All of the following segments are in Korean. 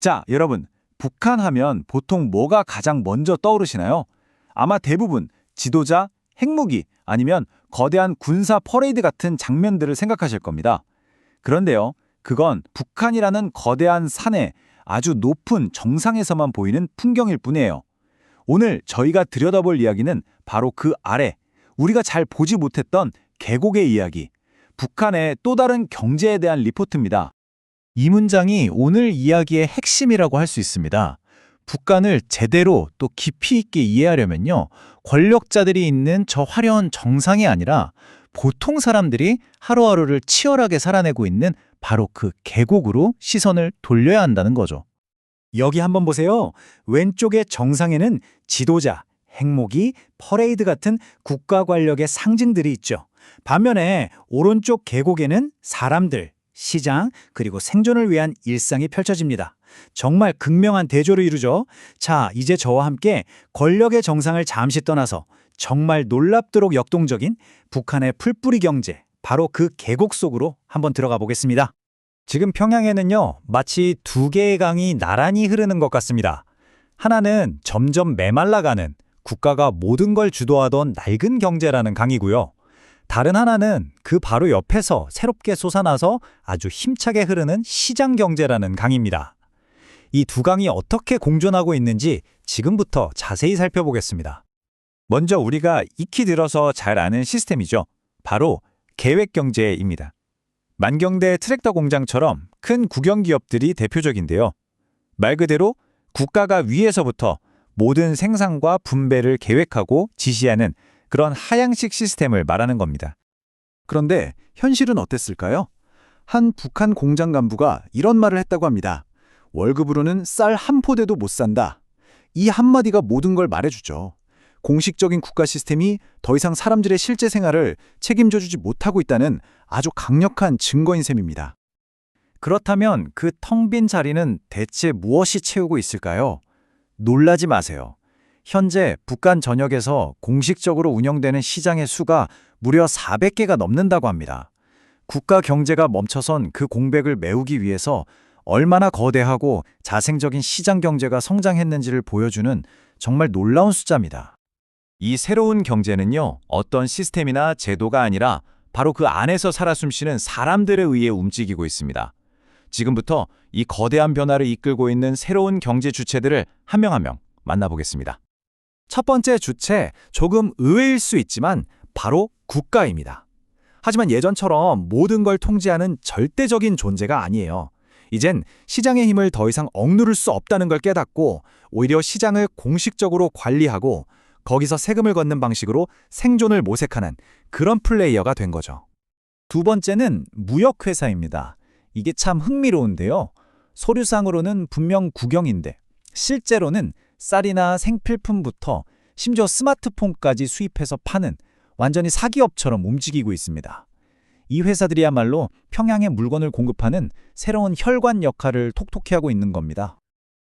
자, 여러분, 북한 하면 보통 뭐가 가장 먼저 떠오르시나요? 아마 대부분 지도자, 핵무기 아니면 거대한 군사 퍼레이드 같은 장면들을 생각하실 겁니다. 그런데요, 그건 북한이라는 거대한 산의 아주 높은 정상에서만 보이는 풍경일 뿐이에요. 오늘 저희가 들여다볼 이야기는 바로 그 아래, 우리가 잘 보지 못했던 계곡의 이야기, 북한의 또 다른 경제에 대한 리포트입니다. 이 문장이 오늘 이야기의 핵심이라고 할 수 있습니다. 북한을 제대로 또 깊이 있게 이해하려면요. 권력자들이 있는 저 화려한 정상이 아니라 보통 사람들이 하루하루를 치열하게 살아내고 있는 바로 그 계곡으로 시선을 돌려야 한다는 거죠. 여기 한번 보세요. 왼쪽의 정상에는 지도자, 핵무기, 퍼레이드 같은 국가 권력의 상징들이 있죠. 반면에 오른쪽 계곡에는 사람들, 시장, 그리고 생존을 위한 일상이 펼쳐집니다. 정말 극명한 대조를 이루죠. 자, 이제 저와 함께 권력의 정상을 잠시 떠나서 정말 놀랍도록 역동적인 북한의 풀뿌리 경제, 바로 그 계곡 속으로 한번 들어가 보겠습니다. 지금 평양에는요, 마치 두 개의 강이 나란히 흐르는 것 같습니다. 하나는 점점 메말라가는 국가가 모든 걸 주도하던 낡은 경제라는 강이고요. 다른 하나는 그 바로 옆에서 새롭게 솟아나서 아주 힘차게 흐르는 시장 경제라는 강입니다. 이 두 강이 어떻게 공존하고 있는지 지금부터 자세히 살펴보겠습니다. 먼저 우리가 익히 들어서 잘 아는 시스템이죠. 바로 계획경제입니다. 만경대 트랙터 공장처럼 큰 국영기업들이 대표적인데요. 말 그대로 국가가 위에서부터 모든 생산과 분배를 계획하고 지시하는 그런 하향식 시스템을 말하는 겁니다. 그런데 현실은 어땠을까요? 한 북한 공장 간부가 이런 말을 했다고 합니다. 월급으로는 쌀 한 포대도 못 산다. 이 한마디가 모든 걸 말해주죠. 공식적인 국가 시스템이 더 이상 사람들의 실제 생활을 책임져 주지 못하고 있다는 아주 강력한 증거인 셈입니다. 그렇다면 그 텅 빈 자리는 대체 무엇이 채우고 있을까요? 놀라지 마세요. 현재 북한 전역에서 공식적으로 운영되는 시장의 수가 무려 400개가 넘는다고 합니다. 국가 경제가 멈춰선 그 공백을 메우기 위해서 얼마나 거대하고 자생적인 시장 경제가 성장했는지를 보여주는 정말 놀라운 숫자입니다. 이 새로운 경제는요, 어떤 시스템이나 제도가 아니라 바로 그 안에서 살아 숨쉬는 사람들에 의해 움직이고 있습니다. 지금부터 이 거대한 변화를 이끌고 있는 새로운 경제 주체들을 한 명 한명 만나보겠습니다. 첫 번째 주체, 조금 의외일 수 있지만 바로 국가입니다. 하지만 예전처럼 모든 걸 통제하는 절대적인 존재가 아니에요. 이젠 시장의 힘을 더 이상 억누를 수 없다는 걸 깨닫고 오히려 시장을 공식적으로 관리하고 거기서 세금을 걷는 방식으로 생존을 모색하는 그런 플레이어가 된 거죠. 두 번째는 무역회사입니다. 이게 참 흥미로운데요. 서류상으로는 분명 국영인데 실제로는 쌀이나 생필품부터 심지어 스마트폰까지 수입해서 파는 완전히 사기업처럼 움직이고 있습니다. 이 회사들이야말로 평양에 물건을 공급하는 새로운 혈관 역할을 톡톡히 하고 있는 겁니다.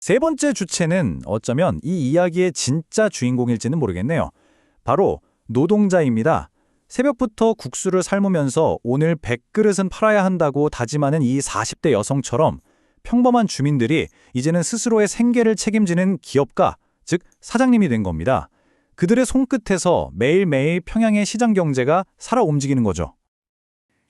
세 번째 주체는 어쩌면 이 이야기의 진짜 주인공일지는 모르겠네요. 바로 노동자입니다. 새벽부터 국수를 삶으면서 오늘 100그릇은 팔아야 한다고 다짐하는 이 40대 여성처럼 평범한 주민들이 이제는 스스로의 생계를 책임지는 기업가, 즉 사장님이 된 겁니다. 그들의 손끝에서 매일매일 평양의 시장 경제가 살아 움직이는 거죠.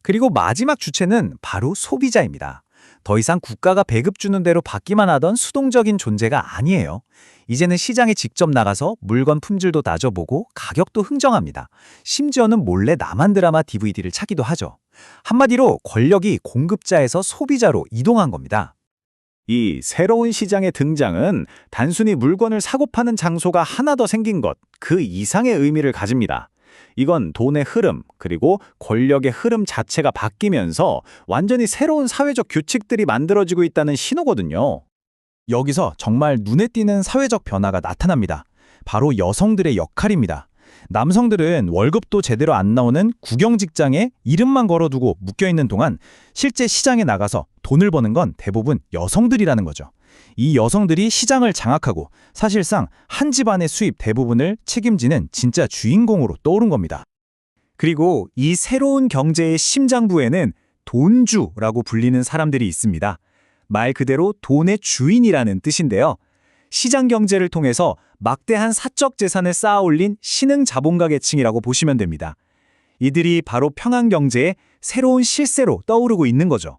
그리고 마지막 주체는 바로 소비자입니다. 더 이상 국가가 배급 주는 대로 받기만 하던 수동적인 존재가 아니에요. 이제는 시장에 직접 나가서 물건 품질도 따져보고 가격도 흥정합니다. 심지어는 몰래 남한 드라마 DVD를 차기도 하죠. 한마디로 권력이 공급자에서 소비자로 이동한 겁니다. 이 새로운 시장의 등장은 단순히 물건을 사고 파는 장소가 하나 더 생긴 것, 그 이상의 의미를 가집니다. 이건 돈의 흐름, 그리고 권력의 흐름 자체가 바뀌면서 완전히 새로운 사회적 규칙들이 만들어지고 있다는 신호거든요. 여기서 정말 눈에 띄는 사회적 변화가 나타납니다. 바로 여성들의 역할입니다. 남성들은 월급도 제대로 안 나오는 국영 직장에 이름만 걸어두고 묶여있는 동안 실제 시장에 나가서 돈을 버는 건 대부분 여성들이라는 거죠. 이 여성들이 시장을 장악하고 사실상 한 집안의 수입 대부분을 책임지는 진짜 주인공으로 떠오른 겁니다. 그리고 이 새로운 경제의 심장부에는 돈주라고 불리는 사람들이 있습니다. 말 그대로 돈의 주인이라는 뜻인데요. 시장 경제를 통해서 막대한 사적 재산을 쌓아 올린 신흥 자본가 계층이라고 보시면 됩니다. 이들이 바로 평양 경제의 새로운 실세로 떠오르고 있는 거죠.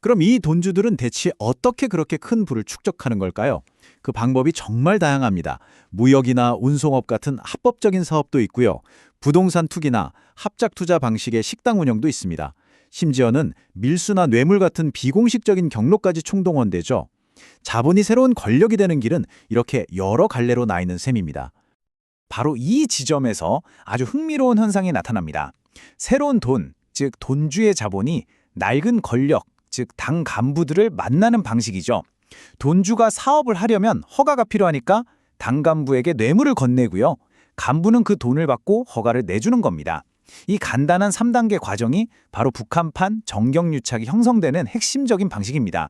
그럼 이 돈주들은 대체 어떻게 그렇게 큰 부를 축적하는 걸까요? 그 방법이 정말 다양합니다. 무역이나 운송업 같은 합법적인 사업도 있고요. 부동산 투기나 합작 투자 방식의 식당 운영도 있습니다. 심지어는 밀수나 뇌물 같은 비공식적인 경로까지 총동원되죠. 자본이 새로운 권력이 되는 길은 이렇게 여러 갈래로 나 있는 셈입니다. 바로 이 지점에서 아주 흥미로운 현상이 나타납니다. 새로운 돈, 즉 돈주의 자본이 낡은 권력, 즉 당 간부들을 만나는 방식이죠. 돈주가 사업을 하려면 허가가 필요하니까 당 간부에게 뇌물을 건네고요. 간부는 그 돈을 받고 허가를 내주는 겁니다. 이 간단한 3단계 과정이 바로 북한판 정경유착이 형성되는 핵심적인 방식입니다.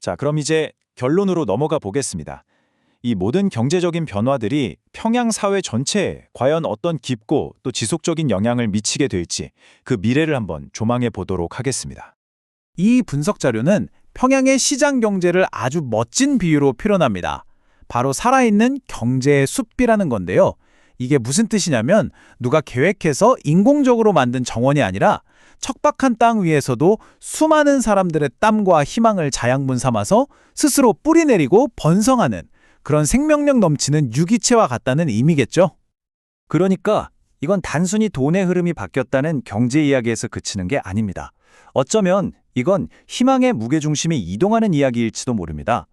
자, 그럼 이제 결론으로 넘어가 보겠습니다. 이 모든 경제적인 변화들이 평양 사회 전체에 과연 어떤 깊고 또 지속적인 영향을 미치게 될지 그 미래를 한번 조망해 보도록 하겠습니다. 이 분석 자료는 평양의 시장 경제를 아주 멋진 비유로 표현합니다. 바로 살아있는 경제의 숲이라는 건데요. 이게 무슨 뜻이냐면 누가 계획해서 인공적으로 만든 정원이 아니라 척박한 땅 위에서도 수많은 사람들의 땀과 희망을 자양분 삼아서 스스로 뿌리내리고 번성하는 그런 생명력 넘치는 유기체와 같다는 의미겠죠. 그러니까 이건 단순히 돈의 흐름이 바뀌었다는 경제 이야기에서 그치는 게 아닙니다. 어쩌면 이건 희망의 무게중심이 이동하는 이야기일지도 모릅니다.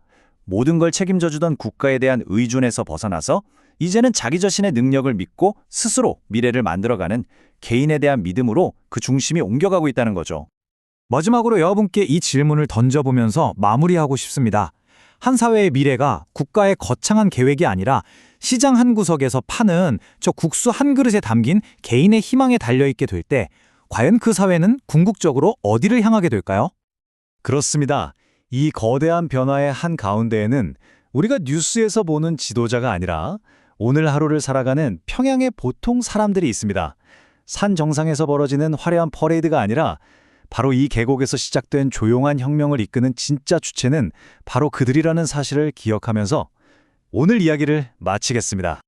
모든 걸 책임져주던 국가에 대한 의존에서 벗어나서 이제는 자기 자신의 능력을 믿고 스스로 미래를 만들어가는 개인에 대한 믿음으로 그 중심이 옮겨가고 있다는 거죠. 마지막으로 여러분께 이 질문을 던져보면서 마무리하고 싶습니다. 한 사회의 미래가 국가의 거창한 계획이 아니라 시장 한 구석에서 파는 저 국수 한 그릇에 담긴 개인의 희망에 달려있게 될 때 과연 그 사회는 궁극적으로 어디를 향하게 될까요? 그렇습니다. 이 거대한 변화의 한 가운데에는 우리가 뉴스에서 보는 지도자가 아니라 오늘 하루를 살아가는 평양의 보통 사람들이 있습니다. 산 정상에서 벌어지는 화려한 퍼레이드가 아니라 바로 이 계곡에서 시작된 조용한 혁명을 이끄는 진짜 주체는 바로 그들이라는 사실을 기억하면서 오늘 이야기를 마치겠습니다.